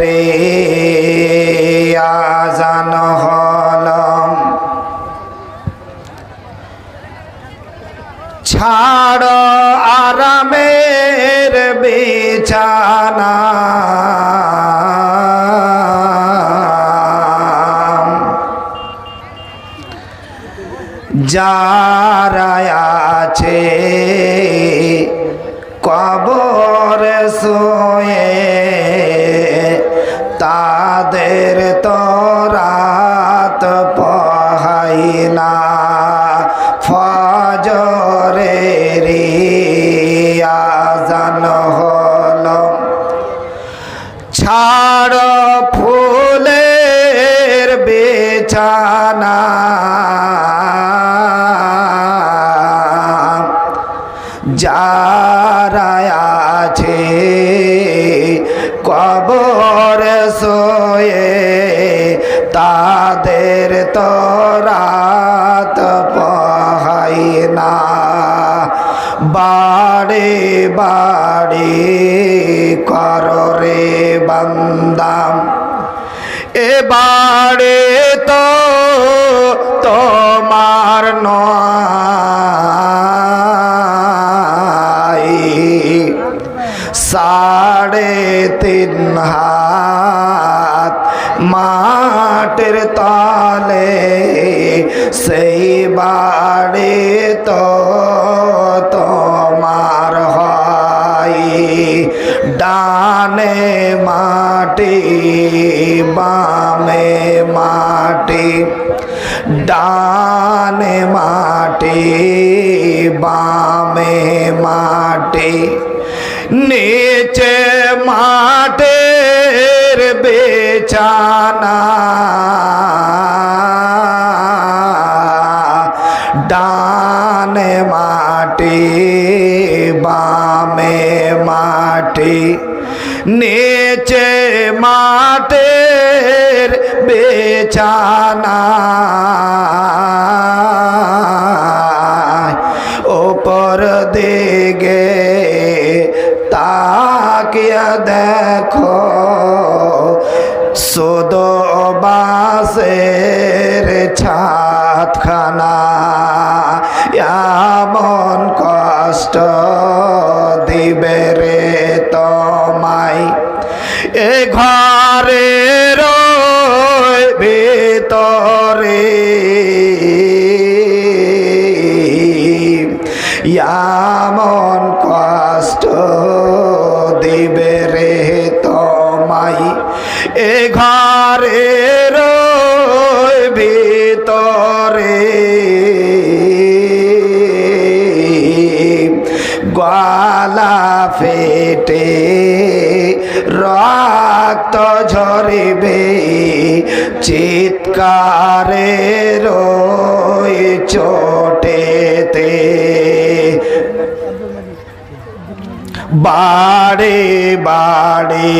রে আজান হলম। ছাড় আরামের বিছানা। যারা আছে কবর সোয়ে তাদের তরাত পহাইনা ফজরে তাদের তরাত পাহাই না। বাড়ে বাড়ে কররে বান্দাম। এবারে তো তোমার নয়। সাড়ে তিন হাত মাটির তলে সেই বাড়ি তো তোমার হয়। ডানে মাটি, বামে মাটি, ডানে মাটি, বামে মাটি। নিচে মাটের বেচানা। ডানে মাটি বামে মাটি নিচে মাটের বেচানা। ওপর দিকে তাকিয়া দেখো সুদ বাসের ছাতখানা এমন কষ্ট দিবে রে তোমায়। এ ঘরের ভিতরে এমন কষ্ট ফেটে রক্ত ঝরিবে চিৎকারের ওই চোটেতে। বাড়ে বাড়ে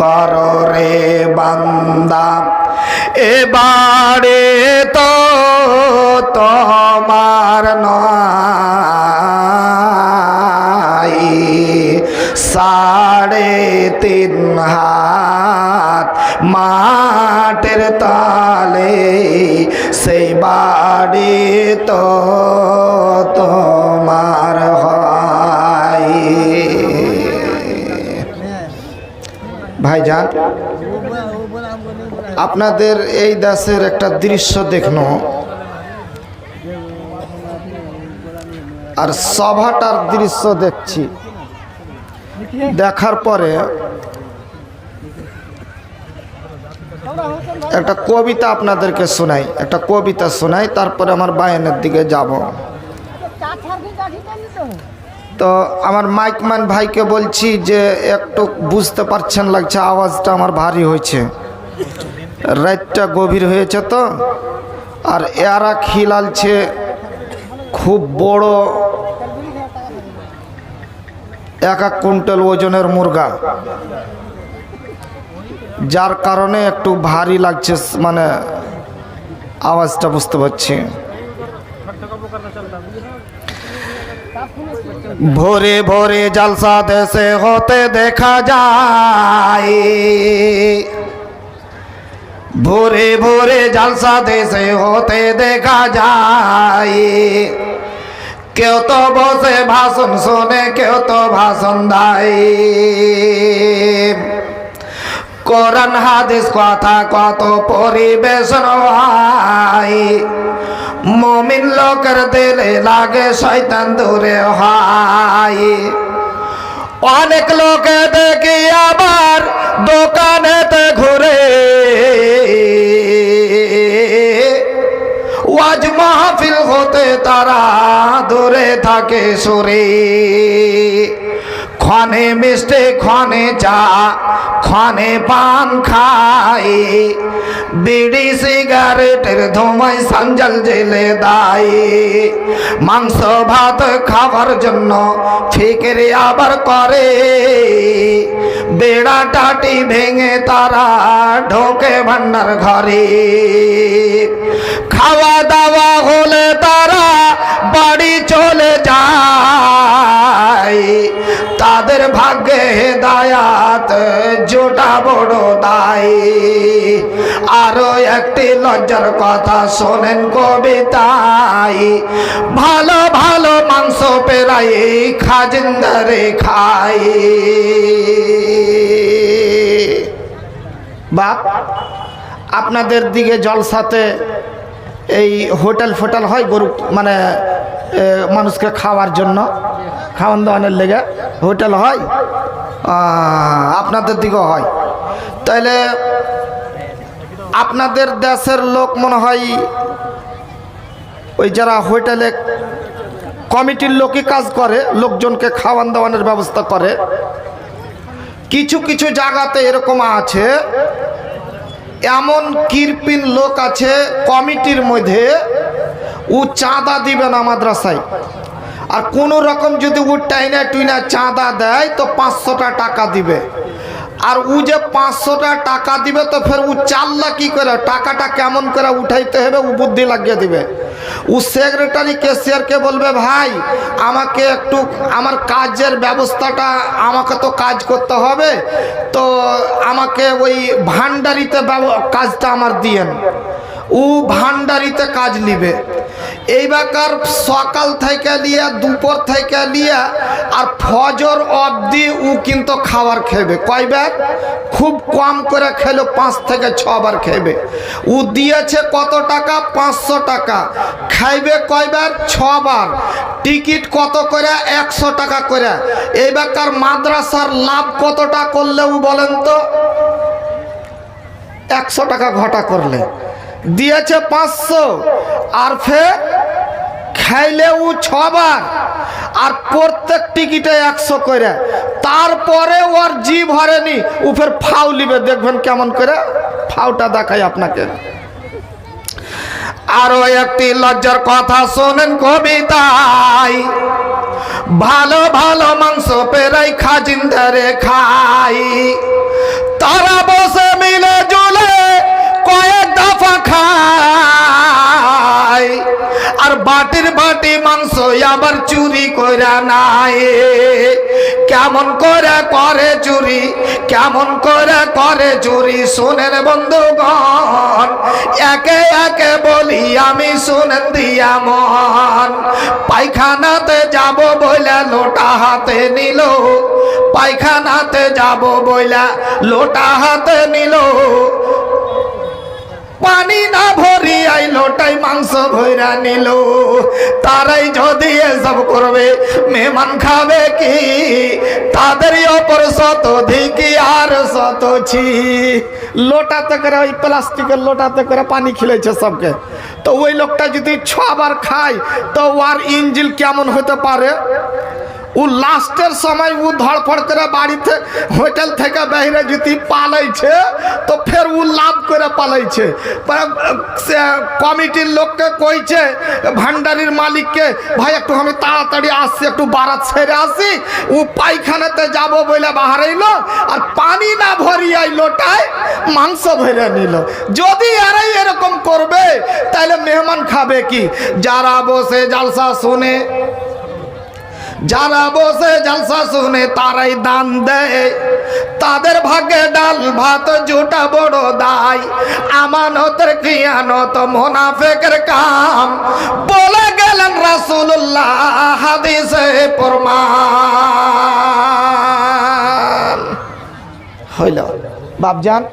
কর রে বান্দা। এবারে তো তোমার নয়। সাড়ে তিন হাত মাটের তালে সেই বাড়ি তো তোমার হয়। ভাইজান, আপনাদের এই দাসের একটা দৃশ্য দেখনো। আর সভাটার দৃশ্য দেখছি। দেখার পরে একটা কবিতা আপনাদেরকে শোনাই, একটা কবিতা শোনাই, তারপরে আমার বায়নের দিকে যাব। তো আমার মাইকম্যান ভাইকে বলছি যে, একটু বুঝতে পারছেন লাগছে, আওয়াজটা আমার ভারী হয়েছে। রাতটা গভীর হয়েছে তো, আর এরা খিলালছে খুব বড় এক এক কুইন্টাল ওজনের মুরগা। যার কারণে একটু ভারী লাগছে মানে আওয়াজটা বুঝতে পারছি। ভোরে ভোরে জলসা দেশে হতে দেখা যায়। ভোরে ভোরে জলসা দেশে হতে দেখা যায়। কেউ তো বসে ভাষণ শোনে, কেউ তো ভাষণ দেয়। কোরআন, হাদিস, কথা কত পরিবেশন হয়। মমিন লোকের দিলে লাগে শয়তান দূরে হয়। অনেক লোকে দেখি আবার দোকানেতে ঘুরে। ওয়াজ মাহফিল হতে তারা দূরে থাকে সরে। ক্ষণে মিষ্টি, ক্ষণে চা, ক্ষণে পান খাই বিড়ি, সিগারেটের ধোঁয়ায় সঞ্জল জেলে দায়। মাংস, ভাত খাবার জন্য ফিকিরে আবার করে। বেড়া টাটি ভেঙে তারা ঢোকে ভান্ডার ঘরে। খাওয়া দাওয়া হলে তাদের ভাগ্যে হেদায়াত, জোটা বড় দায়। আরও একটি লজ্জার কথা শোনেন কবিতায় ভালো ভালো মাংস পেরাই খাজিন্দারে খাই। বাপ, আপনাদের দিকে জলসাতে এই হোটেল ফোটেল হয় গরু মানে মানুষকে খাওয়ার জন্য। খাওয়ান দাওয়ানের লেগে হোটেল হয় আপনাদের দিকেও হয়। তাহলে আপনাদের দেশের লোক মনে হয় ওই যারা হোটেলে কমিটির লোকই কাজ করে, লোকজনকে খাওয়ান দাওয়ানোর ব্যবস্থা করে। কিছু কিছু জায়গাতে এরকম আছে, এমন কিরপিন লোক আছে কমিটির মধ্যে ও চাঁদা দিবে না মাদ্রাসায়। আর কোনো রকম যদি ও টাইনা টুইনা চাঁদা দেয়, তো পাঁচশোটা টাকা দিবে। আর ও যে পাঁচশোটা টাকা দিবে, তো ফের ও চাললা কি করে? টাকাটা কেমন করে উঠাইতে হবে, ও বুদ্ধি লাগিয়ে দিবে। ও সেক্রেটারি কেসিয়ারকে বলবে, ভাই, আমাকে একটু, আমার কাজের ব্যবস্থাটা, আমাকে তো কাজ করতে হবে। তো আমাকে ওই ভান্ডারিতে কাজটা আমার দিয়েন। ও ভান্ডারিতে কাজ নিবে। এইবাকার সকাল থেকে নিয়ে, দুপুর থেকে নিয়ে, আর ফজর অবধি ও কিন্তু খাবার খেবে। কয়বার খুব কম করে খেলো, পাঁচ থেকে ছবার খেবে। ও দিয়েছে কত টাকা? পাঁচশো টাকা। খাইবে কয়বার ছবার টিকিট কত করে? একশো টাকা করে। এইবাকার মাদ্রাসার লাভ কতটা করলে ও বলেন তো? একশো টাকা ঘটা করলে। দিয়েছে পাঁচশো। আর ফের খাইলে ও ছবার। আর প্রত্যেক টিকিটে একশো করে। তারপরে ওর জি ভরেনি ও ফের ফাউ লিবে, দেখবেন কেমন করে। ফাউটা দেখাই আপনাকে। আরও একটি লজ্জার কথা শোনেন কবিতায় ভালো ভালো মাংস পেরাই খাজিন্দারে খাই। তারা বসে মিলে জুলে কয়েক দফা খায়, আর বাটির বাটি মাংস আবার চুরি কইরা নাই কেমন করে করে চুরি, কেমন করে করে চুরি, শোনেন বন্ধুগণ, একে একে বলি আমি শুনেন দিয়া মন। পায়খানাতে যাব বইলা লোটা হাতে নিল, পায়খানাতে যাব বইলা লোটা হাতে নিল। পানি না ভরি আই লোটাই মাংস ভৈরা নিল। তারাই যদি এসব করবে, মেহমান খাবে কি? তাদের অপর শত ধিকি আর শত ছি লোটাতে করে ওই প্লাস্টিকের লোটাতে করে পানি খেলেছে সবকে। তো ওই লোকটা যদি ছবার খায়, তো ওর ইঞ্জিল কেমন হতে পারে? ও লাস্টের সময় ও ধড়ফড় করে বাড়িতে, হোটেল থেকে বাইরে যদি পালাইছে, তো ফের ও লাভ করে পালাইছে। কমিটির লোককে কইছে, ভান্ডারির মালিককে, ভাই, একটু আমি তাড়াতাড়ি আসছি, একটু বারাত ছেড়ে আসি, ও পায়খানাতে যাব বলে বাহারাইলো, আর পানি না ভরিয়াই লোটায় মাংস ভরে নিল। যদি এরাই এরকম করবে তাহলে মেহমান খাবে কি? যারা বসে জালসা শুনে যারা বসে জালসা শুনে তারাই দান দেয়। তাদের ভাগ্যে ডাল ভাত জুটা বড় দায় আমানতের খিয়ানত, মোনাফেকের কাম। বলে গেলেন রাসূলুল্লাহ হাদিসে প্রমাণ। হইল। বাপজান